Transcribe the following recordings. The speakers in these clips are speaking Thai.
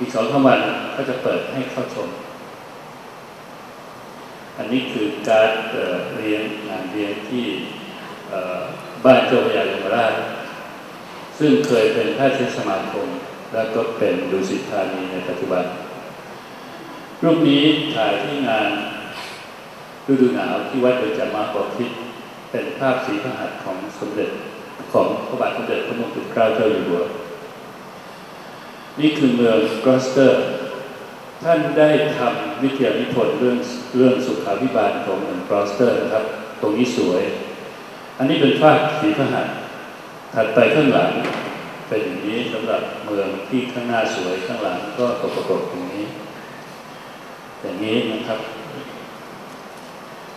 อีกสองสาวันก็จะเปิดให้เข้าชม อันนี้คือการเรียนงานเรียนที่บ้านเจ้าพยายมราชซึ่งเคยเป็นแพทย์สมาคม แล้วก็เป็นดุสิตธานีในปัจจุบัน รูปนี้ถ่ายที่งานฤดูหนาวที่วัดเดจามาบอพิษเป็นภาพสีพระหัตถ์ของสมเด็จของพระบาทสมเด็จพระมงกุฎเกล้าเจ้าอยู่หัว นี่คือเมืองกรอสเตอร์ ท่านได้ทำวิทยานิพนธ์เรื่องเรื่องสุขาพิบาลของเมืองกรอสเตอร์นะครับ ตรงนี้สวย อันนี้เป็นภาพสีพระหัตถัดไปข้างหลังเป็นอย่างนี้สำหรับเมืองที่ข้างหน้าสวยข้างหลังก็ตกประกบตรงนี้ อย่างนี้นะครับ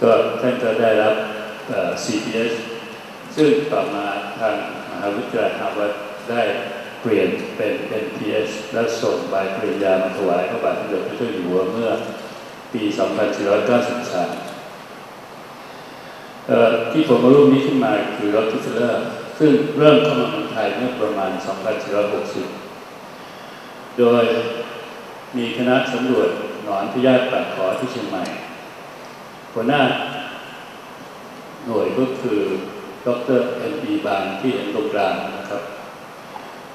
ก็ท่านก็ได้รับ CPS ซึ่งต่อมาทางมหาวิทยาลัยฮาร์วาร์ดได้ เปลี่ยนเป็น NPS และส่งใบปริญญามาถวายพระบาทสมเด็จพระเจ้าอยู่หัวเมื่อปี 2493 ที่ผมมารูปนี้ขึ้นมาคือรถทิสเลอร์ซึ่งเริ่มเข้ามาเมืองไทยเมื่อประมาณ 2460 โดยมีคณะสำรวจหนอนพยาธิปากขอที่เชียงใหม่ หัวหน้าหน่วยก็คือดรเอ็มบีบางที่เห็นตรงกลางนะครับ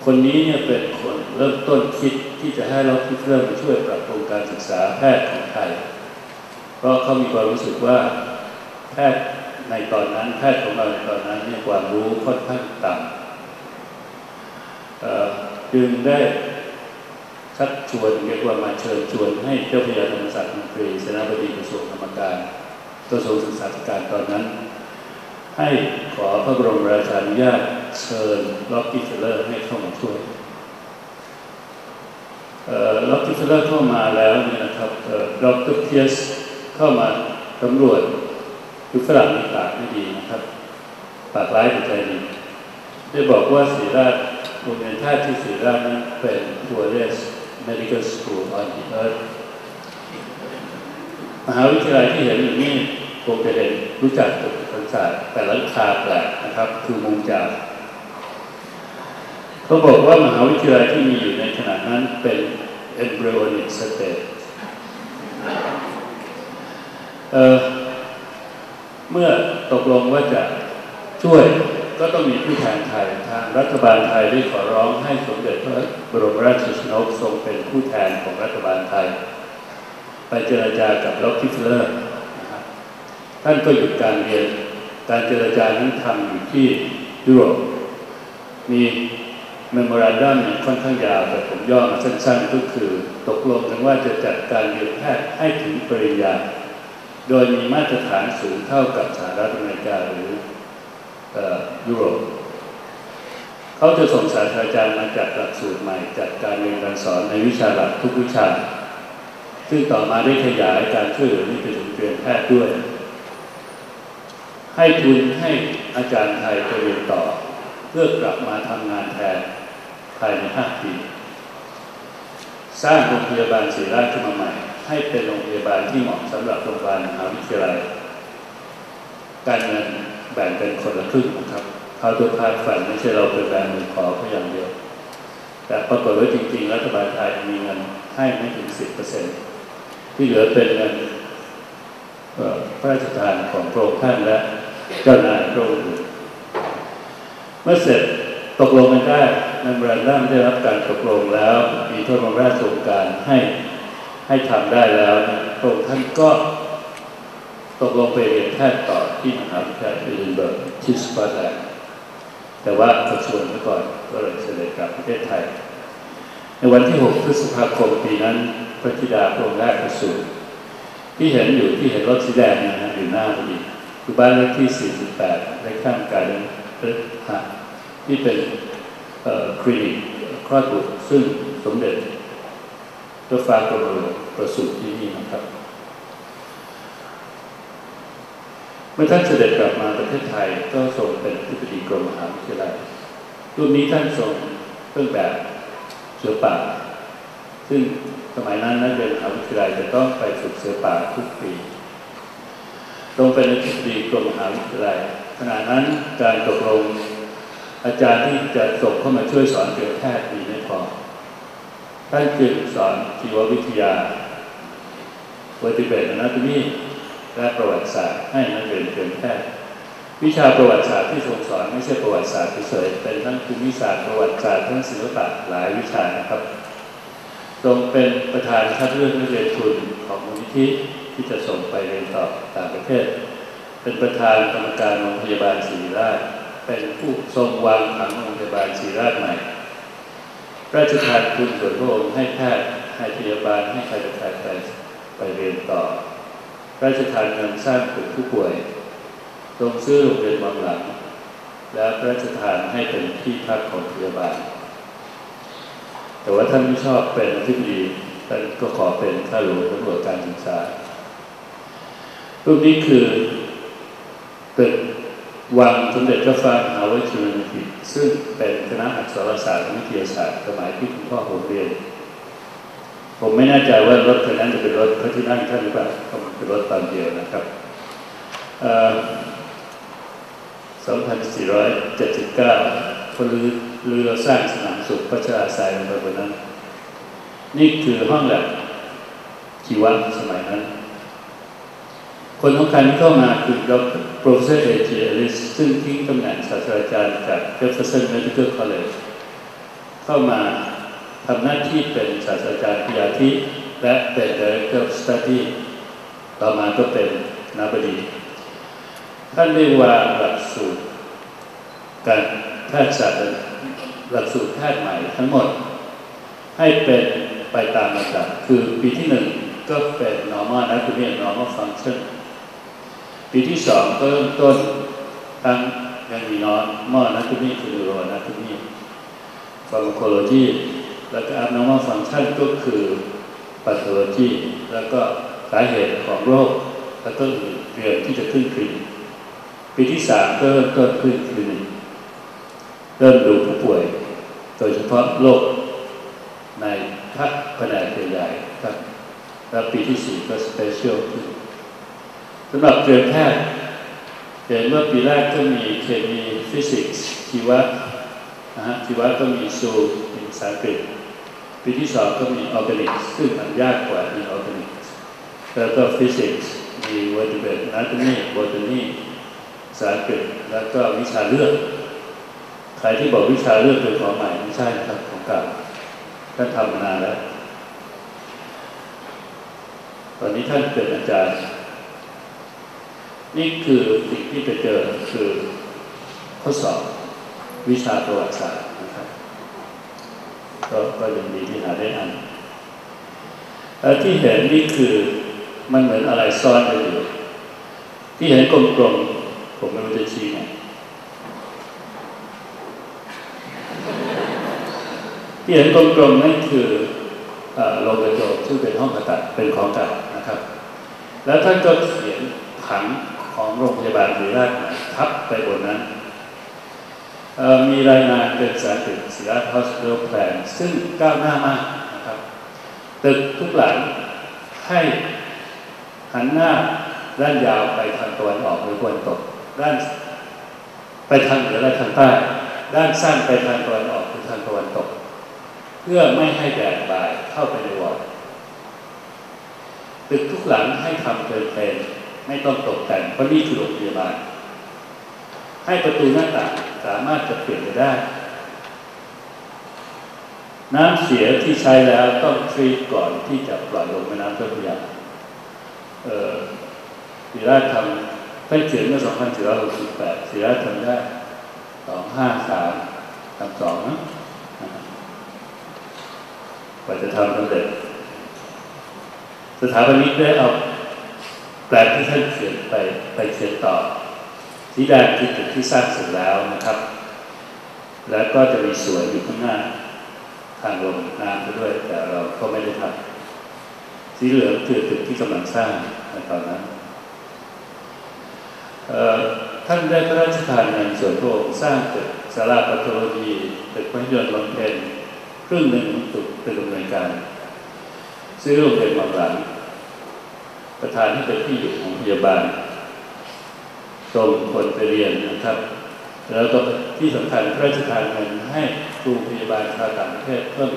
คนนี้เนี่ยเป็นคนเริ่มต้นคิดที่จะให้เราคิดเริ่มช่วยปรับปรุงการศึกษาแพทย์ของไทย เพราะเขามีความรู้สึกว่าแพทย์ในตอนนั้นแพทย์ของเราในตอนนั้นเนี่ยความรู้ค่อนข้างต่ำจึงได้ชักชวนเรียกว่ามาเชิญชวนให้เจ้าพระยาธรรมศาสตร์มนตรีเสนาบดีกระทรวงธรรมการกระทรวงศึกษาธิการตอนนั้น ให้ขอพระบรมราชานุญาต เชิญล็อกกิเฟเลอร์ให้เข้ามาช่วยล็อกกิเฟเลอร์เข้ามาแล้วเนี่ยนะครับดรเพียสเข้ามาตำรวจคือฝรั่งมีปากไม่ดีนะครับ ปากร้ายแต่ใจดีได้บอกว่าศรีราชโรงเรียนท่าที่ศรีราชนั้นเป็น poorest medical school on the earth มหาวิทยาลัยที่เห็นอยู่นี่คงจะเห็นรู้จักตึกศาสตร์แต่ละคาแปลกนะครับ คือมุงจาก เขาบอกว่ามหาวิทยาลัยที่มีอยู่ในขณะนั้นเป็น embryonic state เมื่อตกลงว่าจะช่วยก็ต้องมีผู้แทนไทยทางรัฐบาลไทยได้ขอร้องให้สมเด็จพระบรมราชชนกทรงเป็นผู้แทนของรัฐบาลไทย ไปเจรจากับล็อกคิฟเลอร์ท่านก็หยุดการเรียน การเจรจานั้นทำอยู่ที่ยุโรปมี เมมโมรันดัมค่อนข้างยาวแต่ผมย่อมาสั้นๆ ก็คือ ตกลงกันว่าจะจัดการเรียนแพทย์ให้ถึงปริญญา โดยมีมาตรฐานสูงเท่ากับสหรัฐอเมริกาหรือยุโรปเขาจะส่งศาสตราจารย์มาจัดหลักสูตรใหม่จัดการเรียนการสอนในวิชาหลักทุกวิชา ซึ่งต่อมาได้ขยายการช่วยเหลือนี่ไปถึงเรียนแพทย์ด้วย ให้ทุนให้อาจารย์ไทยไปเรียนต่อ เพื่อกลับมาทำงานแทน ภายในห้าปี สร้างโรงพยาบาลศรีราชขึ้นมาใหม่ ให้เป็นโรงพยาบาลที่เหมาะสำหรับโรงพยาบาลมหาวิทยาลัย การเงินแบ่งเป็นคนละครึ่งนะครับเขาตัวพาดฝันไม่ใช่เราไปแบ่งมือขอเพียงอย่างเดียว แต่ปรากฏว่าจริงๆ รัฐบาลไทยมีเงินให้ไม่ถึงสิบเปอร์เซ็นที่เหลือเป็นเงินพระราชทานของพระองค์ท่านและเจ้านายพระองค์เมื่อเสร็จตกลงกันได้ นำรันดัมได้รับการตกลงแล้ว มีพระบรมราชโองการให้ให้ทำได้แล้วพระองค์ท่านก็ตกลงไปเรียนแพทย์ต่อที่มหาวิทยาลัยเอดินเบิร์กที่สกอตแลนด์แต่ว่ากระทรวงไปก่อนก็เลยเสด็จกลับประเทศไทย ในวันที่ 6 พฤษภาคมปีนั้นพระธิดาพระองค์แรกประสูติที่เห็นอยู่ที่เห็นรถสีแดงนะฮะอยู่หน้าพอดีคือบ้านเลขที่ 48ในข้างกายเล็ะที่เป็น คลินิกคลอดบุตรซึ่งสมเด็จตัวฟ้ากรมหลวงประสูติที่นี่นะครับ เมื่อท่านเสด็จกลับมาประเทศไทยก็ทรงเป็นผู้บดีกรมมหาวิทยาลัยรูปนี้ท่านทรงเครื่องแบบเสือป่า ซึ่งสมัยนั้นนักเรียนมหาวิทยาลัยจะต้องไปฝึกเสือป่าทุกปีตรงเป็นผู้บดีกรมมหาวิทยาลัยขณะนั้นการตกลง อาจารย์ที่จะส่งเข้ามาช่วยสอนเกี่ยวกับแพทย์มีไม่พอ ท่านจึงสอนชีววิทยาวอร์ติเบตอนาโตมีและประวัติศาสตร์ให้นักเรียนเตรียมแพทย์ วิชาประวัติศาสตร์ที่ทรงสอนไม่ใช่ประวัติศาสตร์เฉยเป็นทั้งภูมิศาสตร์ประวัติศาสตร์ทั้งศิลปะหลายวิชานะครับทรงเป็นประธานคัดเลือกนักเรียนทุนของมูลนิธิที่จะส่งไปเรียนต่อต่างประเทศ เป็นประธานกรรมการโรงพยาบาลศรีราช เป็นผู้ทรงวางผังโรงพยาบาลศรีราชใหม่ราชทานทุนส่วนพระองค์ให้แพทย์ให้พยาบาลให้ใครจะใครไปไปเรียนต่อ ราชทานเงินสร้างตึกผู้ป่วยทรงซื้อโรงเรียนบางหลัง แล้วพระราชทานให้เป็นที่พักของพยาบาล แต่ว่าท่านไม่ชอบเป็นอธิบดีท่านก็ขอเป็นข้าหลวงตำรวจการศึกษารูปนี้คือตึก วังสมเด็จเจ้าฟ้ามหาวชิรนีซึ่งเป็นคณะอักษรศาสตร์และวิทยาศาสตร์สมัยที่คุณพ่อผมเรียน ผมไม่แน่ใจว่ารถคันนั้นจะเป็นรถพระที่นั่งท่านหรือเปล่าเป็นรถตอนเดียวนะครับ2479คนเรือเรือสร้างสนามสุขพระชราสายลงไปบนนั้น นี่คือห้องแลบชีวะสมัยนั้น คนสำคัญที่เข้ามาคือดร Professor A.J. Ellis ซึ่งทิ้งตำแหน่งศาสตราจารย์จาก Jefferson Medical College เข้ามาทำหน้าที่เป็นศาสตราจารย์พยาธิและเป็น Director of Study ต่อมาก็เป็นนาบดีท่านได้วางหลักสูตรการแพทยศาสตร์หลักสูตรแพทย์ใหม่ทั้งหมด ให้เป็นไปตามลำดับคือปีที่หนึ่งก็เป็น normal anatomy normal function ปีที่สองก็เริ่มต้นทั้งยังมีนอนมอนัตุมีคือโรนัตุมีฟาร์มโคโลจีแล้วก็อัพนอร์มอลฟังชันก็คือปัตโลจีแล้วก็สาเหตุของโรค แล้วก็เรียนที่จะขึ้นคลินปีที่สามก็เริ่มต้นขึ้นคลินิกเริ่มดูผู้ป่วย โดยเฉพาะโรคในพักแผนกใหญ่ครับแล้วปีที่สี่ก็สเปเชียลขึ้นำหรับเรียนแพทย์เห็นเมื่อปีแรกก็มีเคมีฟิสิกส์ชีวะนะฮะชีวะก็มีซูมีภาษาอังกฤษปีที่สองก็มีออร์แกนิกซึ่งมันยากกว่าอินออร์แกนิกแล้วก็ฟิสิกส์มีวอร์ติเบตนาตมีบอตนีภาษาอังกฤษแล้วก็วิชาเลือกใครที่บอกวิชาเลือกเป็นของใหม่ไม่ใช่ครับของเก่าท่านทำมานานแล้ว ตอนนี้ท่านเป็นอาจารย์ นี่คือสิ่งที่ไปเจอคือข้อสอบวิชาประวัติศาสตร์นะครับก็ก็ยังดีที่หาได้อ่านแล้วที่เห็นนี่คือมันเหมือนอะไรซ่อนอยู่ ที่เห็นกลมๆผมไม่รู้จะชี้ไงที่เห็นกลมๆนั่นคือโรงกระจกซึ่งเป็นห้องผ่าตัดเป็นของเก่านะครับ แล้วท่านก็เขียนผัง ของโรงพยาบาลศิริราชทับไปบนนั้น มีรายงานเป็นสารตึกศิริราช Hospital Plan ซึ่งก้าวหน้ามากนะครับ ตึกทุกหลังให้หันหน้าด้านยาวไปทางตะวันออกหรือตะวันตก ด้านไปทางเหนือและทางใต้ ด้านสั้นไปทางตะวันออกหรือทางตะวันตก เพื่อไม่ให้แดดบ่ายเข้าไปในวอร์ดตึกทุกหลังให้ทำเป็นเป็น ไม่ต้องตกแต่งเพราะนี่คือโรงพยาบาล ให้ประตูหน้าต่างสามารถจะเปลี่ยนไปได้ น้ำเสียที่ใช้แล้วต้องทรีตก่อนที่จะปล่อยลงแม่น้ำเจ้าพระยาเออศิราชทำท่านเขียนเมื่อ2468ศิราชทำได้253ทำสองนะกว่าจะทำสำเร็จสถาปนิกได้เอา แปลที่ท่านเขียนไปไปเขียนต่อสีแดงคือจุดที่สร้างเสร็จแล้วนะครับ แล้วก็จะมีสวยอยู่ข้างหน้าทางลงน้ำไปด้วย แต่เราก็ไม่ได้ทำสีเหลืองคือตึกที่กำลังสร้างในตอนนั้นท่านได้พระราชทานเงินส่วนพระองค์สร้างตึกสาราปัตโลยีตึกพระยนต์ลำเพนครึ่งหนึ่งของตึกตึกดำเนินการ ซื้อโรงเรียนบางหลัง ประธานที่เป็นที่อยู่ของพยาบาลส่งคนไปเรียนนะครับ แล้วก็ที่สำคัญพระราชทานเงินให้ครูพยาบาลชาวต่างประเทศเพิ่ม